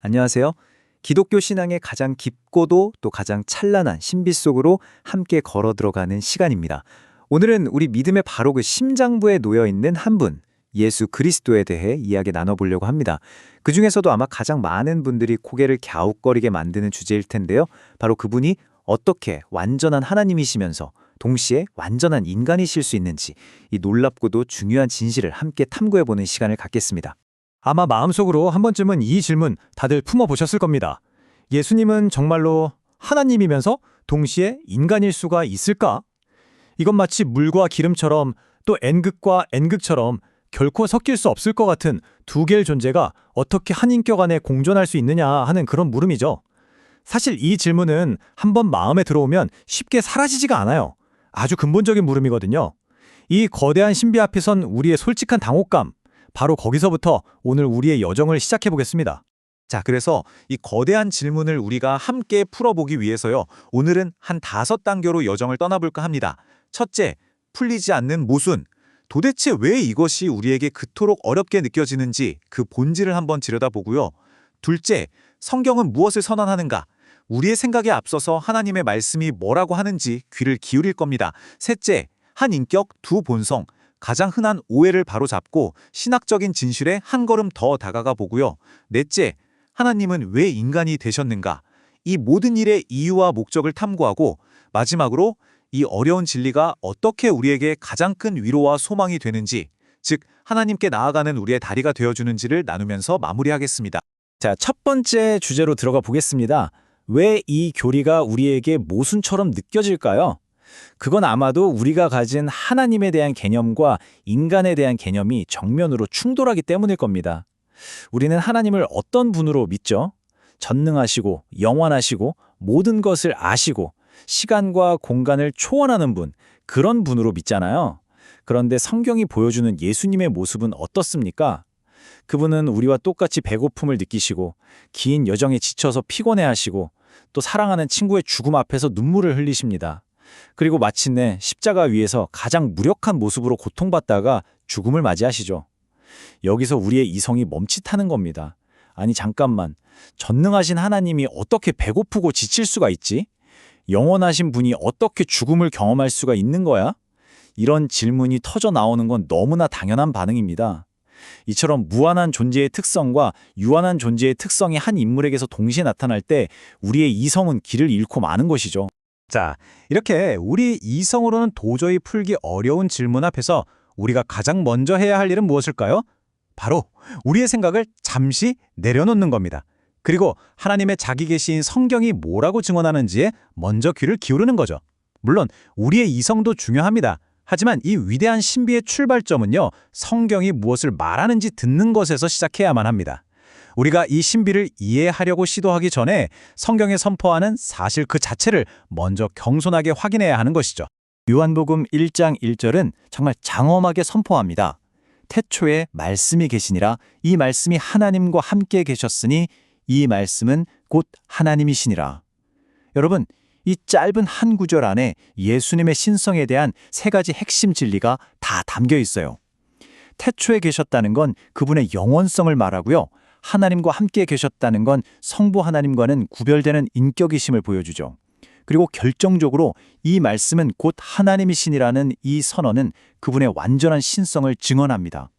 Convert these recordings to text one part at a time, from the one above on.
안녕하세요. 기독교 신앙의 가장 깊고도 또 가장 찬란한 신비 속으로 함께 걸어 들어가는 시간입니다. 오늘은 우리 믿음의 바로 그 심장부에 놓여 있는 한 분, 예수 그리스도에 대해 이야기 나눠보려고 합니다. 그 중에서도 아마 가장 많은 분들이 고개를 갸웃거리게 만드는 주제일 텐데요. 바로 그분이 어떻게 완전한 하나님이시면서 동시에 완전한 인간이실 수 있는지 이 놀랍고도 중요한 진실을 함께 탐구해보는 시간을 갖겠습니다. 아마 마음속으로 한 번쯤은 이 질문 다들 품어보셨을 겁니다. 예수님은 정말로 하나님이면서 동시에 인간일 수가 있을까? 이건 마치 물과 기름처럼 또 N극과 N극처럼 결코 섞일 수 없을 것 같은 두 개의 존재가 어떻게 한 인격 안에 공존할 수 있느냐 하는 그런 물음이죠. 사실 이 질문은 한번 마음에 들어오면 쉽게 사라지지가 않아요. 아주 근본적인 물음이거든요. 이 거대한 신비 앞에선 우리의 솔직한 당혹감, 바로 거기서부터 오늘 우리의 여정을 시작해 보겠습니다. 자, 그래서 이 거대한 질문을 우리가 함께 풀어보기 위해서요. 오늘은 한 다섯 단계로 여정을 떠나볼까 합니다. 첫째, 풀리지 않는 모순. 도대체 왜 이것이 우리에게 그토록 어렵게 느껴지는지 그 본질을 한번 들여다보고요. 둘째, 성경은 무엇을 선언하는가? 우리의 생각에 앞서서 하나님의 말씀이 뭐라고 하는지 귀를 기울일 겁니다. 셋째, 한 인격, 두 본성. 가장 흔한 오해를 바로잡고 신학적인 진실에 한 걸음 더 다가가 보고요. 넷째, 하나님은 왜 인간이 되셨는가? 이 모든 일의 이유와 목적을 탐구하고 마지막으로 이 어려운 진리가 어떻게 우리에게 가장 큰 위로와 소망이 되는지, 즉 하나님께 나아가는 우리의 다리가 되어주는지를 나누면서 마무리하겠습니다. 자, 첫 번째 주제로 들어가 보겠습니다. 왜 이 교리가 우리에게 모순처럼 느껴질까요? 그건 아마도 우리가 가진 하나님에 대한 개념과 인간에 대한 개념이 정면으로 충돌하기 때문일 겁니다. 우리는 하나님을 어떤 분으로 믿죠? 전능하시고 영원하시고 모든 것을 아시고 시간과 공간을 초월하는 분, 그런 분으로 믿잖아요. 그런데 성경이 보여주는 예수님의 모습은 어떻습니까? 그분은 우리와 똑같이 배고픔을 느끼시고 긴 여정에 지쳐서 피곤해하시고 또 사랑하는 친구의 죽음 앞에서 눈물을 흘리십니다. 그리고 마침내 십자가 위에서 가장 무력한 모습으로 고통받다가 죽음을 맞이하시죠. 여기서 우리의 이성이 멈칫하는 겁니다. 아니 잠깐만, 전능하신 하나님이 어떻게 배고프고 지칠 수가 있지? 영원하신 분이 어떻게 죽음을 경험할 수가 있는 거야? 이런 질문이 터져 나오는 건 너무나 당연한 반응입니다. 이처럼 무한한 존재의 특성과 유한한 존재의 특성이 한 인물에게서 동시에 나타날 때 우리의 이성은 길을 잃고 마는 것이죠. 자, 이렇게 우리 이성으로는 도저히 풀기 어려운 질문 앞에서 우리가 가장 먼저 해야 할 일은 무엇일까요? 바로 우리의 생각을 잠시 내려놓는 겁니다. 그리고 하나님의 자기 계시인 성경이 뭐라고 증언하는지에 먼저 귀를 기울이는 거죠. 물론 우리의 이성도 중요합니다. 하지만 이 위대한 신비의 출발점은요, 성경이 무엇을 말하는지 듣는 것에서 시작해야만 합니다. 우리가 이 신비를 이해하려고 시도하기 전에 성경에 선포하는 사실 그 자체를 먼저 경손하게 확인해야 하는 것이죠. 요한복음 1장 1절은 정말 장엄하게 선포합니다. 태초에 말씀이 계시니라 이 말씀이 하나님과 함께 계셨으니 이 말씀은 곧 하나님이시니라. 여러분, 이 짧은 한 구절 안에 예수님의 신성에 대한 세 가지 핵심 진리가 다 담겨 있어요. 태초에 계셨다는 건 그분의 영원성을 말하고요. 하나님과 함께 계셨다는 건 성부 하나님과는 구별되는 인격이심을 보여주죠. 그리고 결정적으로 이 말씀은 곧 하나님이신이라는 이 선언은 그분의 완전한 신성을 증언합니다.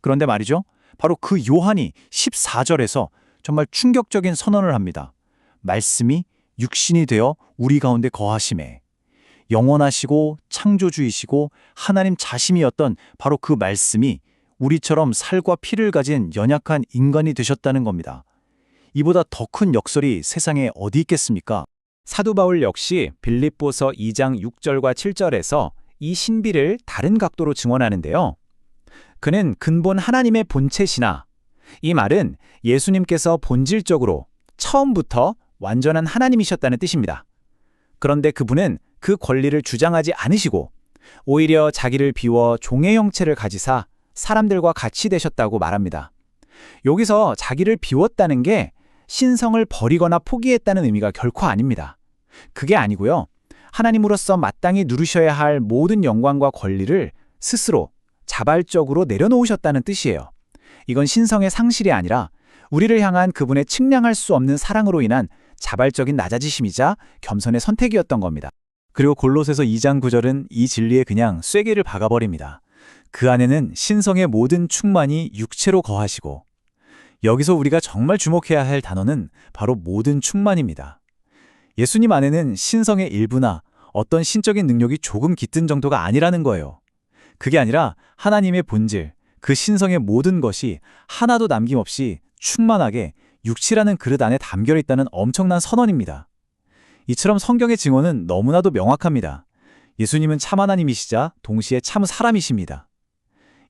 그런데 말이죠. 바로 그 요한이 14절에서 정말 충격적인 선언을 합니다. 말씀이 육신이 되어 우리 가운데 거하심에 영원하시고 창조주이시고 하나님 자신이었던 바로 그 말씀이 우리처럼 살과 피를 가진 연약한 인간이 되셨다는 겁니다. 이보다 더 큰 역설이 세상에 어디 있겠습니까? 사도 바울 역시 빌립보서 2장 6절과 7절에서 이 신비를 다른 각도로 증언하는데요. 그는 근본 하나님의 본체시나 이 말은 예수님께서 본질적으로 처음부터 완전한 하나님이셨다는 뜻입니다. 그런데 그분은 그 권리를 주장하지 않으시고 오히려 자기를 비워 종의 형체를 가지사 사람들과 같이 되셨다고 말합니다. 여기서 자기를 비웠다는 게 신성을 버리거나 포기했다는 의미가 결코 아닙니다. 그게 아니고요. 하나님으로서 마땅히 누르셔야 할 모든 영광과 권리를 스스로 자발적으로 내려놓으셨다는 뜻이에요. 이건 신성의 상실이 아니라 우리를 향한 그분의 측량할 수 없는 사랑으로 인한 자발적인 낮아지심이자 겸손의 선택이었던 겁니다. 그리고 골로새서 2장 9절은 이 진리에 그냥 쐐기를 박아버립니다. 그 안에는 신성의 모든 충만이 육체로 거하시고 여기서 우리가 정말 주목해야 할 단어는 바로 모든 충만입니다. 예수님 안에는 신성의 일부나 어떤 신적인 능력이 조금 깃든 정도가 아니라는 거예요. 그게 아니라 하나님의 본질, 그 신성의 모든 것이 하나도 남김없이 충만하게 육치라는 그릇 안에 담겨 있다는 엄청난 선언입니다. 이처럼 성경의 증언은 너무나도 명확합니다. 예수님은 참 하나님이시자 동시에 참 사람이십니다.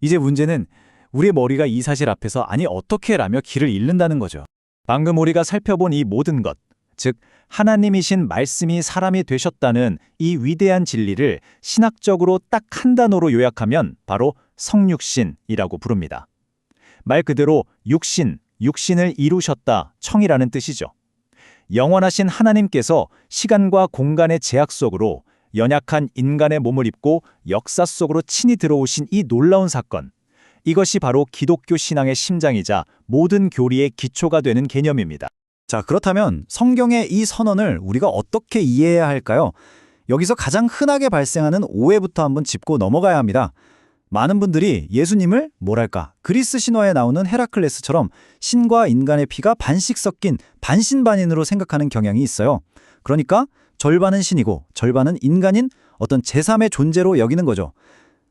이제 문제는 우리의 머리가 이 사실 앞에서 아니 어떻게 라며 길을 잃는다는 거죠. 방금 우리가 살펴본 이 모든 것, 즉 하나님이신 말씀이 사람이 되셨다는 이 위대한 진리를 신학적으로 딱 한 단어로 요약하면 바로 성육신이라고 부릅니다. 말 그대로 육신, 육신을 이루셨다, 청이라는 뜻이죠. 영원하신 하나님께서 시간과 공간의 제약 속으로 연약한 인간의 몸을 입고 역사 속으로 친히 들어오신 이 놀라운 사건. 이것이 바로 기독교 신앙의 심장이자 모든 교리의 기초가 되는 개념입니다. 자, 그렇다면 성경의 이 선언을 우리가 어떻게 이해해야 할까요? 여기서 가장 흔하게 발생하는 오해부터 한번 짚고 넘어가야 합니다. 많은 분들이 예수님을 뭐랄까 그리스 신화에 나오는 헤라클레스처럼 신과 인간의 피가 반씩 섞인 반신반인으로 생각하는 경향이 있어요. 그러니까 절반은 신이고 절반은 인간인 어떤 제3의 존재로 여기는 거죠.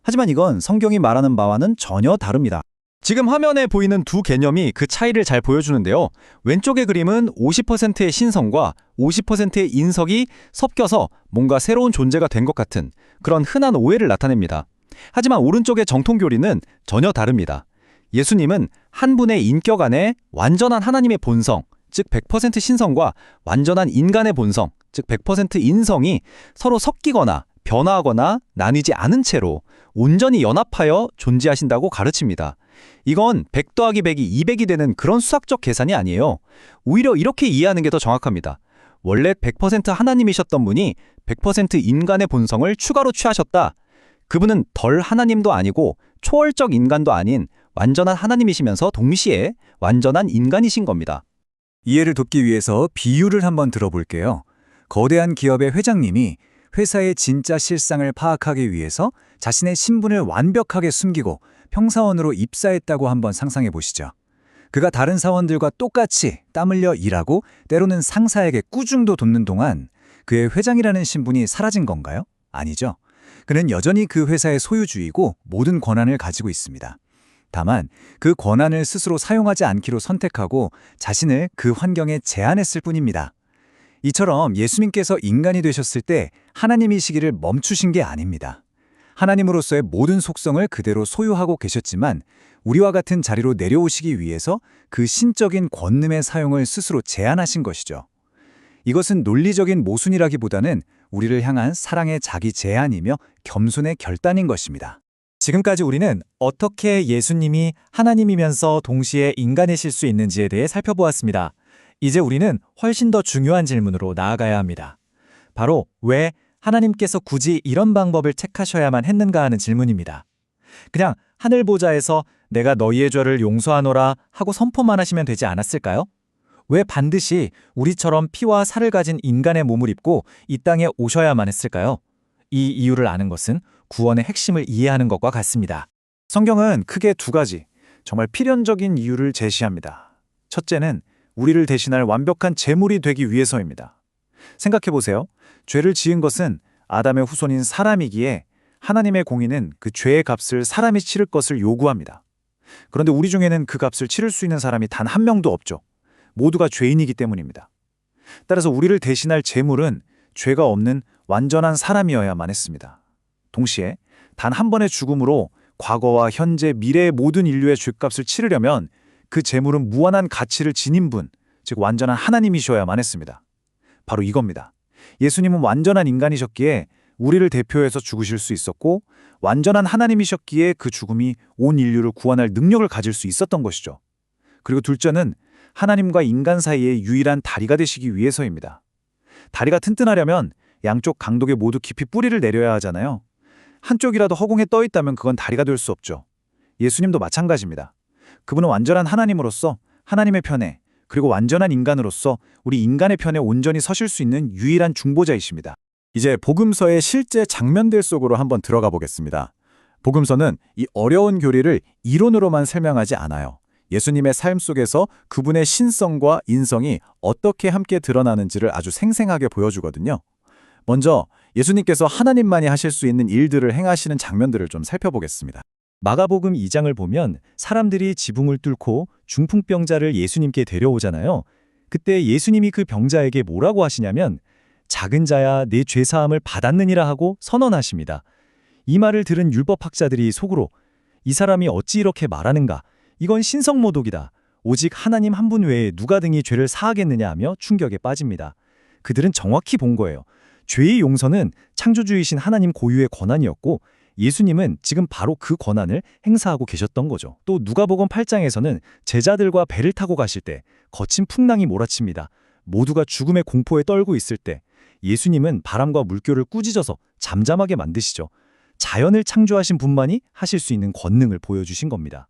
하지만 이건 성경이 말하는 바와는 전혀 다릅니다. 지금 화면에 보이는 두 개념이 그 차이를 잘 보여주는데요. 왼쪽의 그림은 50%의 신성과 50%의 인석이 섞여서 뭔가 새로운 존재가 된 것 같은 그런 흔한 오해를 나타냅니다. 하지만 오른쪽의 정통교리는 전혀 다릅니다. 예수님은 한 분의 인격 안에 완전한 하나님의 본성, 즉 100% 신성과 완전한 인간의 본성, 즉 100% 인성이 서로 섞이거나 변화하거나 나뉘지 않은 채로 온전히 연합하여 존재하신다고 가르칩니다. 이건 100 더하기 100이 200이 되는 그런 수학적 계산이 아니에요. 오히려 이렇게 이해하는 게 더 정확합니다. 원래 100% 하나님이셨던 분이 100% 인간의 본성을 추가로 취하셨다. 그분은 덜 하나님도 아니고 초월적 인간도 아닌 완전한 하나님이시면서 동시에 완전한 인간이신 겁니다. 이해를 돕기 위해서 비유를 한번 들어볼게요. 거대한 기업의 회장님이 회사의 진짜 실상을 파악하기 위해서 자신의 신분을 완벽하게 숨기고 평사원으로 입사했다고 한번 상상해 보시죠. 그가 다른 사원들과 똑같이 땀 흘려 일하고 때로는 상사에게 꾸중도 돕는 동안 그의 회장이라는 신분이 사라진 건가요? 아니죠. 그는 여전히 그 회사의 소유주이고 모든 권한을 가지고 있습니다. 다만 그 권한을 스스로 사용하지 않기로 선택하고 자신을 그 환경에 제한했을 뿐입니다. 이처럼 예수님께서 인간이 되셨을 때 하나님이시기를 멈추신 게 아닙니다. 하나님으로서의 모든 속성을 그대로 소유하고 계셨지만 우리와 같은 자리로 내려오시기 위해서 그 신적인 권능의 사용을 스스로 제한하신 것이죠. 이것은 논리적인 모순이라기보다는 우리를 향한 사랑의 자기 제한이며 겸손의 결단인 것입니다. 지금까지 우리는 어떻게 예수님이 하나님이면서 동시에 인간이실 수 있는지에 대해 살펴보았습니다. 이제 우리는 훨씬 더 중요한 질문으로 나아가야 합니다. 바로 왜 하나님께서 굳이 이런 방법을 택하셔야만 했는가 하는 질문입니다. 그냥 하늘 보좌에서 내가 너희의 죄를 용서하노라 하고 선포만 하시면 되지 않았을까요? 왜 반드시 우리처럼 피와 살을 가진 인간의 몸을 입고 이 땅에 오셔야만 했을까요? 이 이유를 아는 것은 구원의 핵심을 이해하는 것과 같습니다. 성경은 크게 두 가지 정말 필연적인 이유를 제시합니다. 첫째는 우리를 대신할 완벽한 제물이 되기 위해서입니다. 생각해 보세요. 죄를 지은 것은 아담의 후손인 사람이기에 하나님의 공의는 그 죄의 값을 사람이 치를 것을 요구합니다. 그런데 우리 중에는 그 값을 치를 수 있는 사람이 단 한 명도 없죠. 모두가 죄인이기 때문입니다. 따라서 우리를 대신할 제물은 죄가 없는 완전한 사람이어야만 했습니다. 동시에 단 한 번의 죽음으로 과거와 현재, 미래의 모든 인류의 죄값을 치르려면 그 제물은 무한한 가치를 지닌 분, 즉 완전한 하나님이셔야만 했습니다. 바로 이겁니다. 예수님은 완전한 인간이셨기에 우리를 대표해서 죽으실 수 있었고 완전한 하나님이셨기에 그 죽음이 온 인류를 구원할 능력을 가질 수 있었던 것이죠. 그리고 둘째는 하나님과 인간 사이의 유일한 다리가 되시기 위해서입니다. 다리가 튼튼하려면 양쪽 강독에 모두 깊이 뿌리를 내려야 하잖아요. 한쪽이라도 허공에 떠 있다면 그건 다리가 될 수 없죠. 예수님도 마찬가지입니다. 그분은 완전한 하나님으로서 하나님의 편에 그리고 완전한 인간으로서 우리 인간의 편에 온전히 서실 수 있는 유일한 중보자이십니다. 이제 복음서의 실제 장면들 속으로 한번 들어가 보겠습니다. 복음서는 이 어려운 교리를 이론으로만 설명하지 않아요. 예수님의 삶 속에서 그분의 신성과 인성이 어떻게 함께 드러나는지를 아주 생생하게 보여주거든요. 먼저 예수님께서 하나님만이 하실 수 있는 일들을 행하시는 장면들을 좀 살펴보겠습니다. 마가복음 2장을 보면 사람들이 지붕을 뚫고 중풍병자를 예수님께 데려오잖아요. 그때 예수님이 그 병자에게 뭐라고 하시냐면 작은 자야 내 죄사함을 받았느니라 하고 선언하십니다. 이 말을 들은 율법학자들이 속으로 이 사람이 어찌 이렇게 말하는가? 이건 신성모독이다. 오직 하나님 한 분 외에 누가 등이 죄를 사하겠느냐 하며 충격에 빠집니다. 그들은 정확히 본 거예요. 죄의 용서는 창조주이신 하나님 고유의 권한이었고 예수님은 지금 바로 그 권한을 행사하고 계셨던 거죠. 또 누가복음 8장에서는 제자들과 배를 타고 가실 때 거친 풍랑이 몰아칩니다. 모두가 죽음의 공포에 떨고 있을 때 예수님은 바람과 물결을 꾸짖어서 잠잠하게 만드시죠. 자연을 창조하신 분만이 하실 수 있는 권능을 보여주신 겁니다.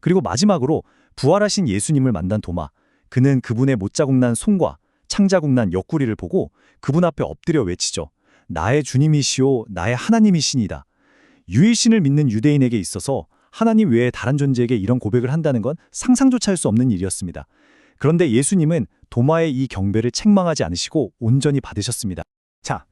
그리고 마지막으로 부활하신 예수님을 만난 도마. 그는 그분의 못자국난 손과 창자국난 옆구리를 보고 그분 앞에 엎드려 외치죠. 나의 주님이시오, 나의 하나님이시니다. 유일신을 믿는 유대인에게 있어서 하나님 외에 다른 존재에게 이런 고백을 한다는 건 상상조차 할 수 없는 일이었습니다. 그런데 예수님은 도마의 이 경배를 책망하지 않으시고 온전히 받으셨습니다. 자,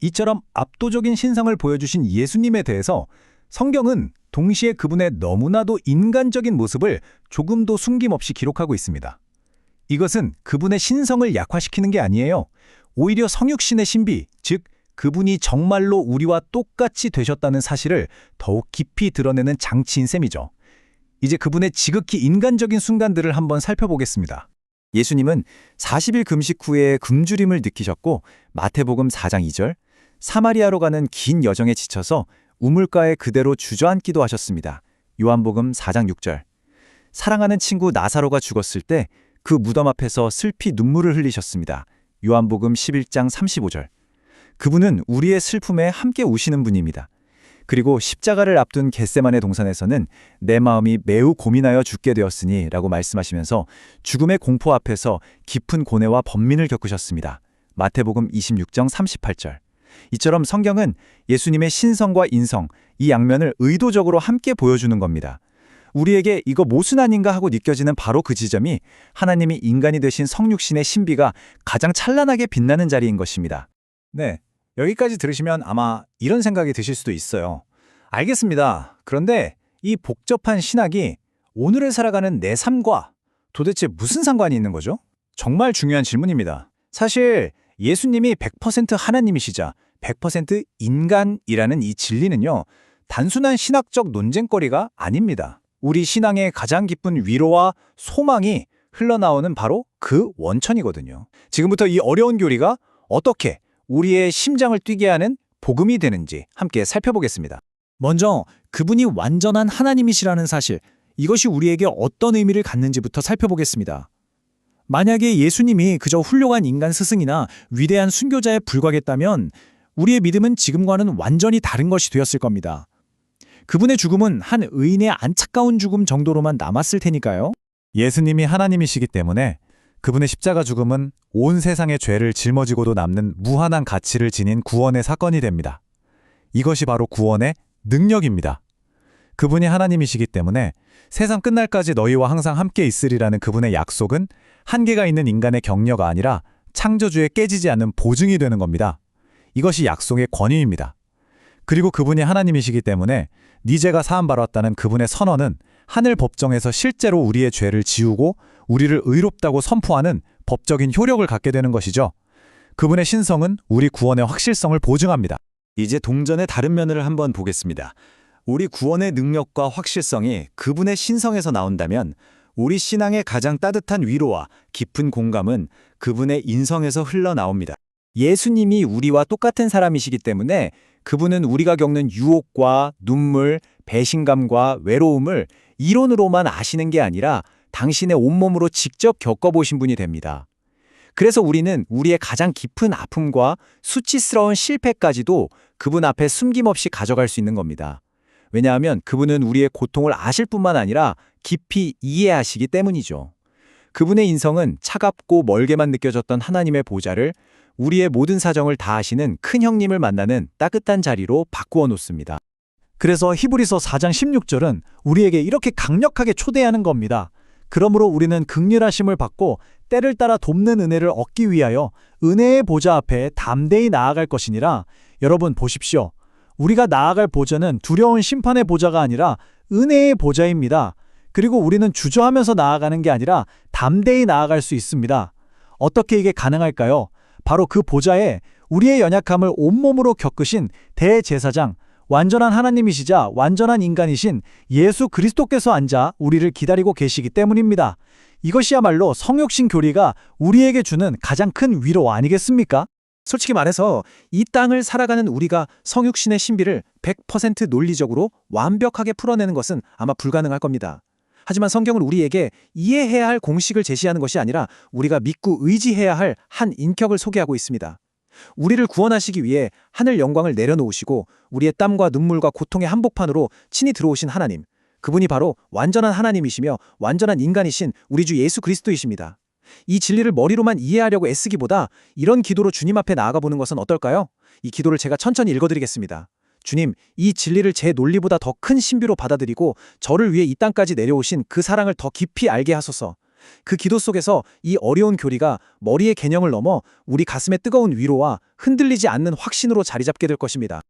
이처럼 압도적인 신성을 보여주신 예수님에 대해서 성경은 동시에 그분의 너무나도 인간적인 모습을 조금도 숨김없이 기록하고 있습니다. 이것은 그분의 신성을 약화시키는 게 아니에요. 오히려 성육신의 신비, 즉 그분이 정말로 우리와 똑같이 되셨다는 사실을 더욱 깊이 드러내는 장치인 셈이죠. 이제 그분의 지극히 인간적인 순간들을 한번 살펴보겠습니다. 예수님은 40일 금식 후에 굶주림을 느끼셨고 마태복음 4장 2절 사마리아로 가는 긴 여정에 지쳐서 우물가에 그대로 주저앉기도 하셨습니다. 요한복음 4장 6절 사랑하는 친구 나사로가 죽었을 때 그 무덤 앞에서 슬피 눈물을 흘리셨습니다. 요한복음 11장 35절 그분은 우리의 슬픔에 함께 우시는 분입니다. 그리고 십자가를 앞둔 겟세만의 동산에서는 내 마음이 매우 고민하여 죽게 되었으니 라고 말씀하시면서 죽음의 공포 앞에서 깊은 고뇌와 번민을 겪으셨습니다. 마태복음 26장 38절. 이처럼 성경은 예수님의 신성과 인성, 이 양면을 의도적으로 함께 보여주는 겁니다. 우리에게 이거 모순 아닌가 하고 느껴지는 바로 그 지점이 하나님이 인간이 되신 성육신의 신비가 가장 찬란하게 빛나는 자리인 것입니다. 네, 여기까지 들으시면 아마 이런 생각이 드실 수도 있어요. 알겠습니다. 그런데 이 복잡한 신학이 오늘을 살아가는 내 삶과 도대체 무슨 상관이 있는 거죠? 정말 중요한 질문입니다. 사실 예수님이 100% 하나님이시자 100% 인간이라는 이 진리는요, 단순한 신학적 논쟁거리가 아닙니다. 우리 신앙의 가장 깊은 위로와 소망이 흘러나오는 바로 그 원천이거든요. 지금부터 이 어려운 교리가 어떻게 우리의 심장을 뛰게 하는 복음이 되는지 함께 살펴보겠습니다. 먼저 그분이 완전한 하나님이시라는 사실, 이것이 우리에게 어떤 의미를 갖는지부터 살펴보겠습니다. 만약에 예수님이 그저 훌륭한 인간 스승이나 위대한 순교자에 불과했다면 우리의 믿음은 지금과는 완전히 다른 것이 되었을 겁니다. 그분의 죽음은 한 의인의 안타까운 죽음 정도로만 남았을 테니까요. 예수님이 하나님이시기 때문에 그분의 십자가 죽음은 온 세상의 죄를 짊어지고도 남는 무한한 가치를 지닌 구원의 사건이 됩니다. 이것이 바로 구원의 능력입니다. 그분이 하나님이시기 때문에 세상 끝날까지 너희와 항상 함께 있으리라는 그분의 약속은 한계가 있는 인간의 격려가 아니라 창조주의 깨지지 않는 보증이 되는 겁니다. 이것이 약속의 권위입니다. 그리고 그분이 하나님이시기 때문에 네 죄가 사함받았다는 그분의 선언은 하늘 법정에서 실제로 우리의 죄를 지우고 우리를 의롭다고 선포하는 법적인 효력을 갖게 되는 것이죠. 그분의 신성은 우리 구원의 확실성을 보증합니다. 이제 동전의 다른 면을 한번 보겠습니다. 우리 구원의 능력과 확실성이 그분의 신성에서 나온다면 우리 신앙의 가장 따뜻한 위로와 깊은 공감은 그분의 인성에서 흘러나옵니다. 예수님이 우리와 똑같은 사람이시기 때문에 그분은 우리가 겪는 유혹과 눈물, 배신감과 외로움을 이론으로만 아시는 게 아니라 당신의 온몸으로 직접 겪어보신 분이 됩니다. 그래서 우리는 우리의 가장 깊은 아픔과 수치스러운 실패까지도 그분 앞에 숨김없이 가져갈 수 있는 겁니다. 왜냐하면 그분은 우리의 고통을 아실 뿐만 아니라 깊이 이해하시기 때문이죠. 그분의 인성은 차갑고 멀게만 느껴졌던 하나님의 보좌를 우리의 모든 사정을 다 아시는 큰 형님을 만나는 따뜻한 자리로 바꾸어 놓습니다. 그래서 히브리서 4장 16절은 우리에게 이렇게 강력하게 초대하는 겁니다. 그러므로 우리는 극률하심을 받고 때를 따라 돕는 은혜를 얻기 위하여 은혜의 보좌 앞에 담대히 나아갈 것이니라. 여러분 보십시오. 우리가 나아갈 보좌는 두려운 심판의 보좌가 아니라 은혜의 보좌입니다. 그리고 우리는 주저하면서 나아가는 게 아니라 담대히 나아갈 수 있습니다. 어떻게 이게 가능할까요? 바로 그 보좌에 우리의 연약함을 온몸으로 겪으신 대제사장, 완전한 하나님이시자 완전한 인간이신 예수 그리스도께서 앉아 우리를 기다리고 계시기 때문입니다. 이것이야말로 성육신 교리가 우리에게 주는 가장 큰 위로 아니겠습니까? 솔직히 말해서 이 땅을 살아가는 우리가 성육신의 신비를 100% 논리적으로 완벽하게 풀어내는 것은 아마 불가능할 겁니다. 하지만 성경은 우리에게 이해해야 할 공식을 제시하는 것이 아니라 우리가 믿고 의지해야 할 한 인격을 소개하고 있습니다. 우리를 구원하시기 위해 하늘 영광을 내려놓으시고 우리의 땀과 눈물과 고통의 한복판으로 친히 들어오신 하나님. 그분이 바로 완전한 하나님이시며 완전한 인간이신 우리 주 예수 그리스도이십니다. 이 진리를 머리로만 이해하려고 애쓰기보다 이런 기도로 주님 앞에 나아가 보는 것은 어떨까요? 이 기도를 제가 천천히 읽어드리겠습니다. 주님, 이 진리를 제 논리보다 더 큰 신비로 받아들이고 저를 위해 이 땅까지 내려오신 그 사랑을 더 깊이 알게 하소서. 그 기도 속에서 이 어려운 교리가 머리의 개념을 넘어 우리 가슴의 뜨거운 위로와 흔들리지 않는 확신으로 자리 잡게 될 것입니다.